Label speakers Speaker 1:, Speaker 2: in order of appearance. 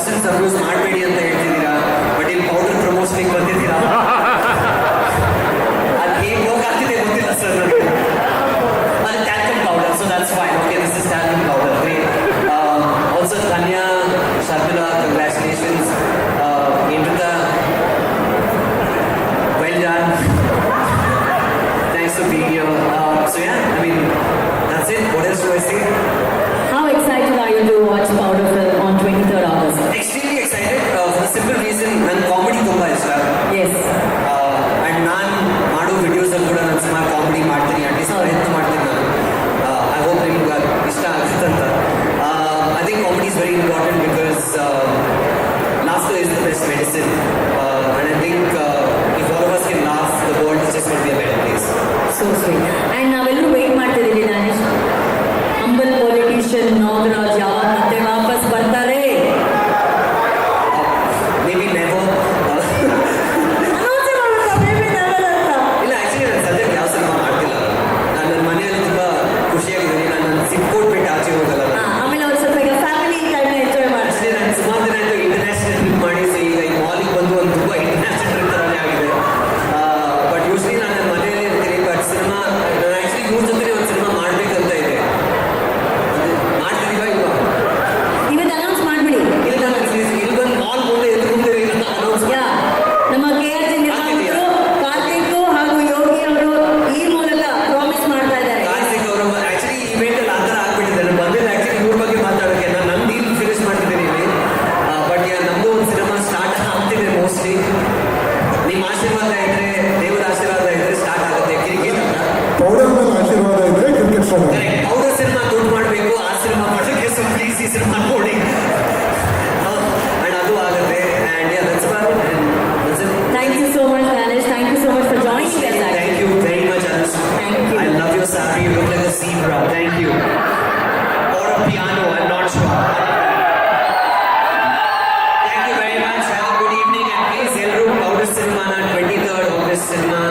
Speaker 1: Substance abuse ಮಾಡಬೇಡಿ ಅಂತ city. Sinai.